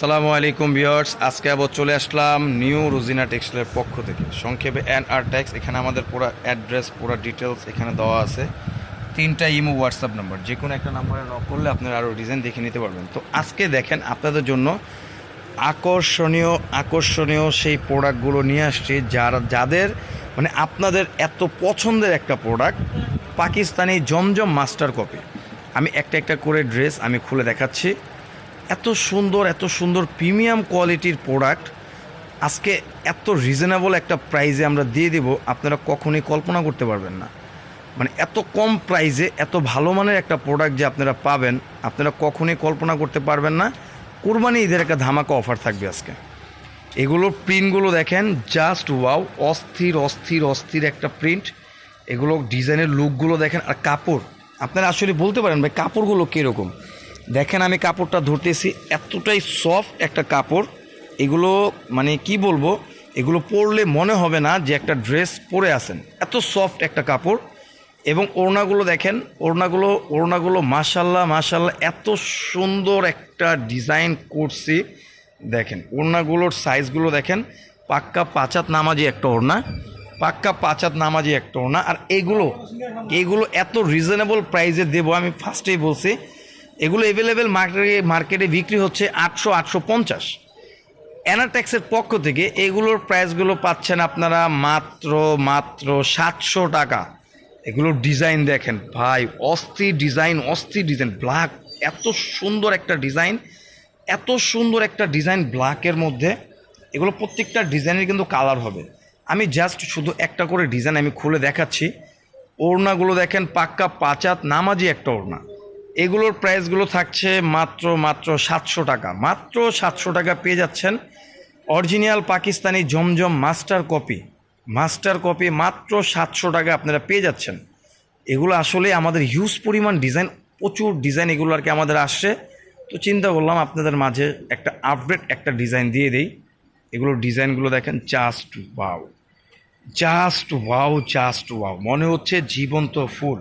আসসালামু আলাইকুম ভিউয়ার্স। আজকে আবার চলে আসলাম নিউ রোজিনা টেক্সটাইলের পক্ষ থেকে। সংক্ষেপে এন আর ট্যাক্স এখানে আমাদের পুরো অ্যাড্রেস, পুরো ডিটেলস এখানে দেওয়া আছে। তিনটা ইমো হোয়াটসঅ্যাপ নাম্বার, যে কোনো একটা নাম্বারে নক করলে আপনারা আরও ডিজাইন দেখে নিতে পারবেন। তো আজকে দেখেন আপনাদের জন্য আকর্ষণীয় আকর্ষণীয় সেই প্রোডাক্টগুলো নিয়ে আসছি। যারা, যাদের মানে আপনাদের এত পছন্দের একটা product, Pakistani Zamzam master copy. আমি একটা একটা করে ড্রেস আমি খুলে দেখাচ্ছি। এত সুন্দর এত সুন্দর প্রিমিয়াম কোয়ালিটির প্রোডাক্ট। আজকে এত রিজনেবল একটা প্রাইজে আমরা দিয়ে দেব, আপনারা কখনোই কল্পনা করতে পারবেন না। মানে এত কম প্রাইজে এত ভালো মানের একটা প্রোডাক্ট যে আপনারা পাবেন, আপনারা কখনোই কল্পনা করতে পারবেন না। কোরবানি ঈদের একটা ধামাকা অফার থাকবে আজকে। এগুলোর প্রিন্টগুলো দেখেন জাস্ট ওয়াও অস্থির অস্থির অস্থির একটা প্রিন্ট এগুলো ডিজাইনের লুকগুলো দেখেন, আর কাপড়। আপনারা আসলে বলতে পারেন ভাই, কাপড়গুলো কীরকম? দেখেন আমি কাপড়টা ধরতেছি, এতটাই সফট একটা কাপড়। এগুলো মানে কি বলব, এগুলো পরলে মনে হবে না যে একটা ড্রেস পরে আছেন। এত সফট একটা কাপড়। এবং ওড়নাগুলো দেখেন, ওড়নাগুলো ওড়নাগুলো মাশাল্লাহ মাশাল্লাহ এত সুন্দর একটা ডিজাইন করছি। দেখেন, ওড়নাগুলোর সাইজগুলো দেখেন, পাক্কা পাঁচাত নামাজি একটা ওড়না, পাক্কা পাঁচাত নামাজি একটা ওড়না। আর এগুলো এগুলো এত রিজনেবল প্রাইসে দেবো, আমি ফার্স্টেই বলছি। এগুলো অ্যাভেলেবেল মার্কেটে মার্কেটে বিক্রি হচ্ছে আটশো আটশো পঞ্চাশ। অ্যানাট্যাক্সের পক্ষ থেকে এগুলোর প্রাইসগুলো পাচ্ছেন আপনারা মাত্র মাত্র সাতশো টাকা। এগুলোর ডিজাইন দেখেন ভাই অস্থির ডিজাইন অস্থির ডিজাইন ব্ল্যাক এত সুন্দর একটা ডিজাইন এত সুন্দর একটা ডিজাইন ব্ল্যাকের মধ্যে। এগুলো প্রত্যেকটা ডিজাইনের কিন্তু কালার হবে। আমি জাস্ট শুধু একটা করে ডিজাইন আমি খুলে দেখাচ্ছি। ওড়নাগুলো দেখেন পাক্কা, পাঁচাত, নামাজি একটা ওড়না। এগুলোর প্রাইসগুলো থাকছে মাত্র মাত্র সাতশো টাকা। মাত্র সাতশো টাকা পেয়ে যাচ্ছেন original Pakistani Zamzam master copy. Master copy মাত্র সাতশো টাকা আপনারা পেয়ে যাচ্ছেন। এগুলো আসলে আমাদের হিউজ পরিমাণ ডিজাইন প্রচুর ডিজাইন এগুলো আর কি আমাদের আসছে। তো চিন্তা করলাম আপনাদের মাঝে একটা আপডেট একটা ডিজাইন দিয়ে দেই। এগুলোর ডিজাইনগুলো দেখেন just wow just wow just wow মনে হচ্ছে জীবন্ত ফুল।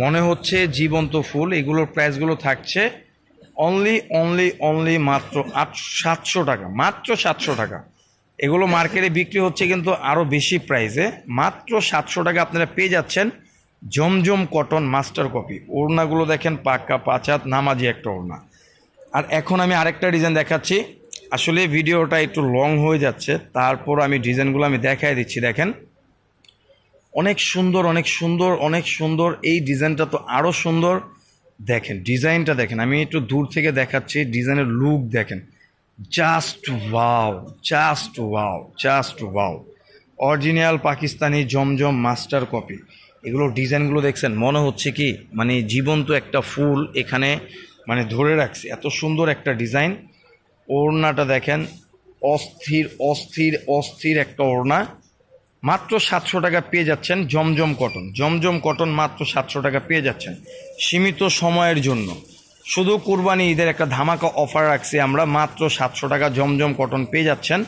মনে হচ্ছে জীবন্ত ফুল, এগুলোর প্রাইসগুলো থাকছে অনলি অনলি অনলি মাত্র আট, সাতশো টাকা, মাত্র সাতশো টাকা। এগুলো মার্কেটে বিক্রি হচ্ছে কিন্তু আরও বেশি প্রাইসে মাত্র সাতশো টাকা আপনারা পেয়ে যাচ্ছেন জমজম কটন মাস্টার কপি ওড়নাগুলো দেখেন পাক্কা পাঁচাত, নামাজি একটা ওড়না। আর এখন আমি আরেকটা ডিজাইন দেখাচ্ছি। আসলে ভিডিওটা একটু লং হয়ে যাচ্ছে, তারপর আমি ডিজাইনগুলো আমি দেখাই দিচ্ছি, দেখেন। অনেক সুন্দর অনেক সুন্দর অনেক সুন্দর। এই ডিজাইনটা তো আরও সুন্দর। দেখেন, ডিজাইনটা দেখেন। আমি একটু দূর থেকে দেখাচ্ছি, ডিজাইনের লুক দেখেন। Just wow just wow just wow original Pakistani Zamzam master copy এগুলো ডিজাইনগুলো দেখছেন, মনে হচ্ছে কি মানে জীবন্ত একটা ফুল এখানে মানে ধরে রাখছে। এত সুন্দর একটা ডিজাইন। ওড়নাটা দেখেন, অস্থির অস্থির অস্থির একটা ওড়না। মাত্র সাতশো টাকা পেয়ে যাচ্ছেন জমজম কটন। জমজম কটন মাত্র সাতশো টাকা পেয়ে যাচ্ছেন সীমিত সময়ের জন্য। শুধু কুরবানি ঈদের একটা ধামাকা অফার রাখছি আমরা, মাত্র সাতশো টাকা জমজম কটন পেয়ে যাচ্ছেন।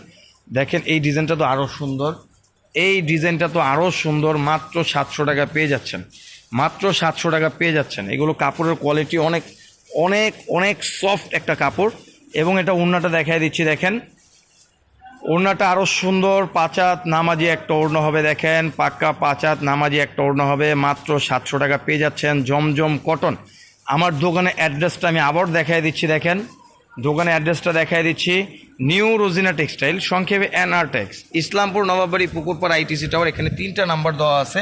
দেখেন, এই ডিজাইনটা তো আরও সুন্দর। এই ডিজাইনটা তো আরও সুন্দর, মাত্র সাতশো টাকা পেয়ে যাচ্ছেন। মাত্র সাতশো টাকা পেয়ে যাচ্ছেন। এগুলো কাপড়ের কোয়ালিটি অনেক অনেক অনেক সফট একটা কাপড়। এবং এটা ওড়নাটা দেখাই দিচ্ছি, দেখেন। ওড়নাটা আরও সুন্দর, পাঁচাত নামাজি একটা ওড়না হবে, দেখেন, পাক্কা পাঁচাত নামাজি একটা ওড়না হবে, মাত্র সাতশো টাকা পেয়ে যাচ্ছেন জমজম কটন। আমার দোকানের অ্যাড্রেসটা আমি আবার দেখাই দিচ্ছি, দেখেন, দোকানের অ্যাড্রেসটা দেখাই দিচ্ছি, নিউ রোজিনা টেক্সটাইল, সংক্ষেপে N R tex. Islampur, Nawabbari, Pukurpara, ITC tower, এখানে তিনটা নাম্বার দেওয়া আছে।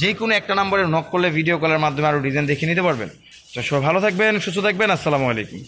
যে কোনো একটা নাম্বারে নক করলে ভিডিও কলের মাধ্যমে আরও ডিজাইন দেখে নিতে পারবেন। তো সবাই ভালো থাকবেন, সুস্থ থাকবেন, আসসালামু আলাইকুম।